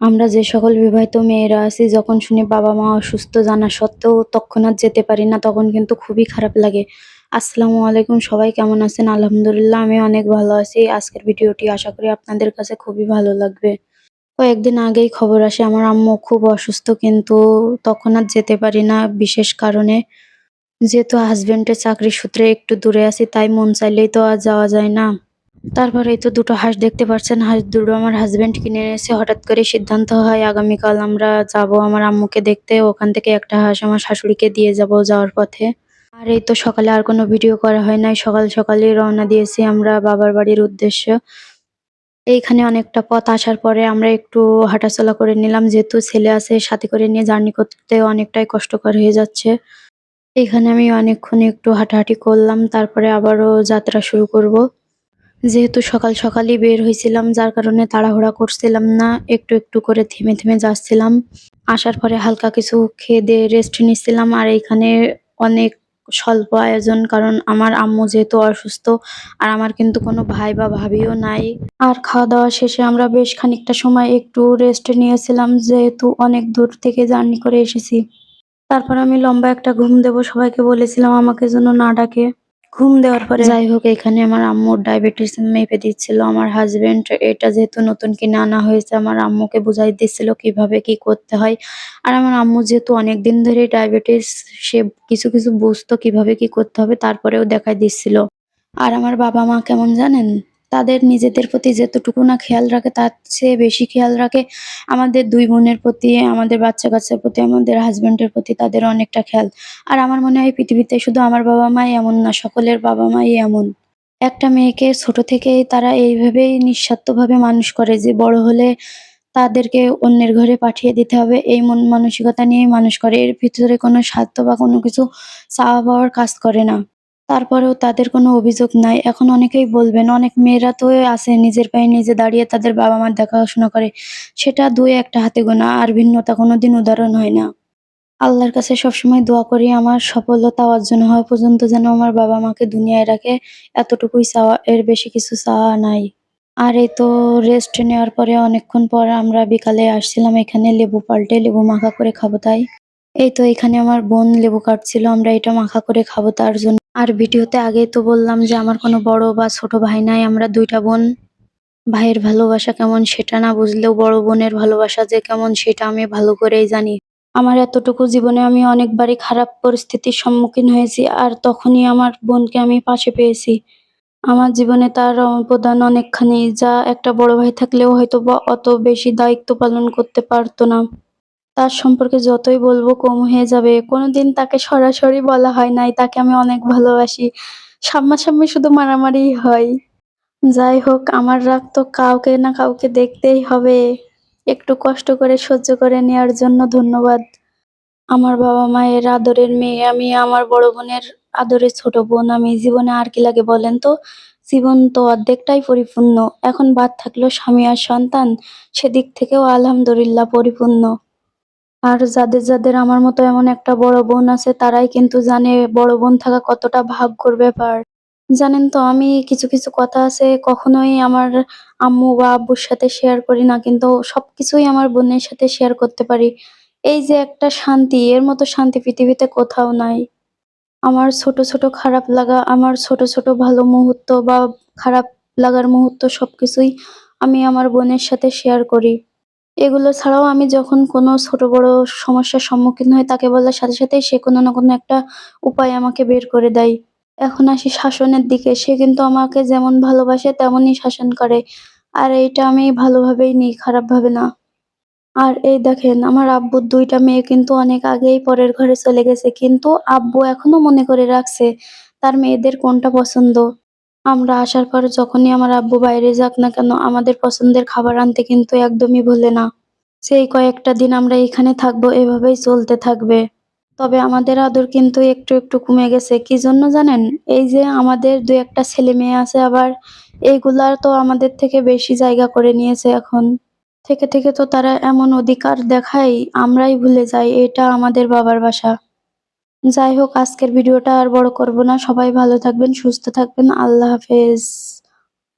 আমরা যে সকল বিবাহিত মেয়েরা আছি, যখন শুনি বাবা মা অসুস্থ জানা সত্ত্বেও তৎক্ষণাৎ যেতে পারি না, তখন কিন্তু খুবই খারাপ লাগে। আসসালামু আলাইকুম, সবাই কেমন আছেন? আলহামদুলিল্লাহ, আমি অনেক ভালো আছি। আজকের ভিডিওটি আশা করি আপনাদের কাছে খুবই ভালো লাগবে। কয়েকদিন আগেই খবর আসে, আমার আম্মু খুব অসুস্থ, কিন্তু তৎক্ষণাৎ যেতে পারি না, বিশেষ কারণে যেহেতু হাজবেন্ডের চাকরি সূত্রে একটু দূরে আছি, তাই মন চাইলেই তো আর যাওয়া যায় না। তারপরে তো দুটো হাঁস দেখতে পাচ্ছেন হাঁস দুটো আমার হাজবেন্ড কিনে এনেছে। হঠাৎ করে সিদ্ধান্ত হয়, আগামীকাল আমরা যাব আমার আম্মুকে দেখতে। ওখান থেকে একটা হাঁস আমার শাশুড়িকে দিয়ে যাব যাওয়ার পথে। আর এই তো সকালে আর কোনো ভিডিও করা হয় নাই। সকাল সকালে রওনা দিয়েছি আমরা বাবার বাড়ির উদ্দেশ্যে। এইখানে অনেকটা পথ আসার পরে আমরা একটু হাঁটাচলা করে নিলাম। যেহেতু ছেলে আছে, সাথে করে নিয়ে জার্নি করতে অনেকটাই কষ্টকর হয়ে যাচ্ছে। এখানে আমি অনেকক্ষণ একটু হাঁটাহাঁটি করলাম। তারপরে আবারও যাত্রা শুরু করব। যেহেতু সকাল সকালই বের হয়েছিলাম, যার কারণে তাড়াহুড়া করছিলাম না, একটু একটু করে থেমে থেমে যাচ্ছিলাম। আসার পরে হালকা কিছু খেয়ে দিয়ে রেস্ট নিচ্ছিলাম, আর এইখানে অনেক স্বল্প আয়োজন, কারণ আমার আম্মু যেহেতু অসুস্থ, আর আমার কিন্তু কোনো ভাই বা ভাবিও নাই। আর খাওয়া দাওয়া শেষে আমরা বেশ খানিকটা সময় একটু রেস্ট নিয়েছিলাম, যেহেতু অনেক দূর থেকে জার্নি করে এসেছি। তারপর আমি লম্বা একটা ঘুম দেব সবাইকে বলেছিলাম, আমাকে যেন না ডাকে। ঘুম দেওয়ার পরে যাই হোক, এখানে আমার আম্মুর ডায়াবেটিস মেপে দিচ্ছিল। আমার হাজবেন্ড এটা যেহেতু নতুন কিনে আনা হয়েছে, আমার আম্মুকে বুঝাই দিচ্ছিল কীভাবে কি করতে হয়। আর আমার আম্মু যেহেতু অনেক দিন ধরে ডায়াবেটিস সে কিছু কিছু বুঝতো কীভাবে কি করতে হবে, তারপরেও দেখাই দিচ্ছিল। আর আমার বাবা মা কেমন জানেন? তাদের নিজেদের প্রতি যেতটুকু না খেয়াল রাখে, তার চেয়ে বেশি খেয়াল রাখে আমাদের দুই বোনের প্রতি, আমাদের বাচ্চা কাচ্চার প্রতি, আমাদের হাজব্যান্ডের প্রতি তাদের অনেকটা খেয়াল। আর আমার মনে হয় পৃথিবীতে শুধু আমার বাবা মাই এমন না, সকলের বাবা মাই এমন। একটা মেয়েকে ছোট থেকেই তারা এইভাবেই নিঃস্বার্থভাবে মানুষ করে যে বড় হলে তাদেরকে অন্যের ঘরে পাঠিয়ে দিতে হবে, এই মন মানসিকতা নিয়েই মানুষ করে। এর ভিতরে কোনো স্বার্থ বা কোনো কিছু চাওয়া পাওয়ার কাজ করে না। তারপরেও তাদের কোনো অভিযোগ নাই। এখন অনেকেই বলবেন, অনেক মেয়েরা তো আছে নিজের পায়ে নিজে দাঁড়িয়ে তাদের বাবা মার দেখাশোনা করে। সেটা দুই একটা হাতে গোনা, আর ভিন্নতা কোনোদিন উদাহরণ হয় না। আল্লাহর কাছে সবসময় দোয়া করি, আমার সফলতা অর্জন হওয়া পর্যন্ত যেন আমার বাবা মাকে দুনিয়ায় রাখে। এতটুকুই চাওয়া, এর বেশি কিছু চাওয়া নাই। আর এই তো রেস্ট নেওয়ার পরে অনেকক্ষণ পর আমরা বিকালে আসছিলাম এখানে, লেবু পাল্টে লেবু মাখা করে খাব তাই। এই তো এখানে আমার বোন লেবু কাটছিল, আমরা এটা মাখা করে খাব তার জন্য। আর ভিডিওতে আগেই তো বললাম যে আমার কোনো বড় বা ছোট ভাই নাই, আমরা দুইটা বোন। ভাইয়ের ভালোবাসা কেমন সেটা না বুঝলেও বড় বোনের ভালোবাসা যে কেমন সেটা আমি ভালো করেই জানি। আমার এতটুকু জীবনে আমি অনেকবারই খারাপ পরিস্থিতির সম্মুখীন হয়েছি আর তখনই আমার বোনকে আমি পাশে পেয়েছি। আমার জীবনে তার অবদান অনেকখানি, যা একটা বড় ভাই থাকলেও হয়তো বা অত বেশি দায়িত্ব পালন করতে পারতো না। তার সম্পর্কে যতই বলব কম হয়ে যাবে। কোনোদিন তাকে সরাসরি বলা হয় নাই, তাকে আমি অনেক ভালোবাসি। সামনাসামনি শুধু মারামারি হয়। যাই হোক, আমার রাগ তো কাউকে না কাউকে দেখতেই হবে। একটু কষ্ট করে সহ্য করে নেওয়ার জন্য ধন্যবাদ। আমার বাবা মায়ের আদরের মেয়ে, আমি আমার বড় বোনের আদরের ছোট বোন। আমি জীবনে আর কি লাগে বলেন তো? জীবন তো অর্ধেকটাই পরিপূর্ণ। এখন বাদ থাকল স্বামী আর সন্তান, সেদিক থেকেও আলহামদুলিল্লাহ পরিপূর্ণ। আর যাদের যাদের আমার মতো এমন একটা বড় বোন আছে, তারাই কিন্তু জানে বড় বোন থাকা কতটা ভাগ্যর ব্যাপার। জানেন তো, আমি কিছু কিছু কথা আছে কখনোই আমার আম্মু বা আব্বুর সাথে শেয়ার করি না, কিন্তু সবকিছুই আমার বোনের সাথে শেয়ার করতে পারি। এই যে একটা শান্তি, এর মতো শান্তি পৃথিবীতে কোথাও নাই। আমার ছোট ছোট খারাপ লাগা, আমার ছোট ছোট ভালো মুহূর্ত বা খারাপ লাগার মুহূর্ত সবকিছুই আমি আমার বোনের সাথে শেয়ার করি। এগুলো ছাড়াও আমি যখন কোনো ছোট বড় সমস্যার সম্মুখীন হই, তাকে বলার সাথে সাথেই সে কোনো না কোনো একটা উপায় আমাকে বের করে দেয়। এখন আসি শাসনের দিকে, সে কিন্তু আমাকে যেমন ভালোবাসে তেমনই শাসন করে। আর এইটা আমি ভালোভাবেই নিই, খারাপভাবে না। আর এই দেখেন, আমার আব্বুর দুইটা মেয়ে কিন্তু অনেক আগেই পরের ঘরে চলে গেছে, কিন্তু আব্বু এখনও মনে করে রাখছে তার মেয়েদের কোনটা পছন্দ। আমরা আসার পর যখনই আমার আব্বু বাইরে যাক না কেন, আমাদের পছন্দের খাবার আনতে কিন্তু একদমই ভোলে না। সেই কয়েকটা দিন আমরা এখানে থাকব, এভাবেই চলতে থাকবে। তবে আমাদের আদর কিন্তু একটু একটু কমে গেছে, কি জন্য জানেন? এই যে আমাদের দু একটা ছেলে মেয়ে আছে আবার এইগুলার তো আমাদের থেকে বেশি জায়গা করে নিয়েছে এখন। থেকে থেকে তো তারা এমন অধিকার দেখাই আমরাই ভুলে যাই, এটা আমাদের বাবার বাসা। যাই হোক, আজকের ভিডিওটা আর বড় করব না। সবাই ভালো থাকবেন, সুস্থ থাকবেন। আল্লাহ হাফেজ।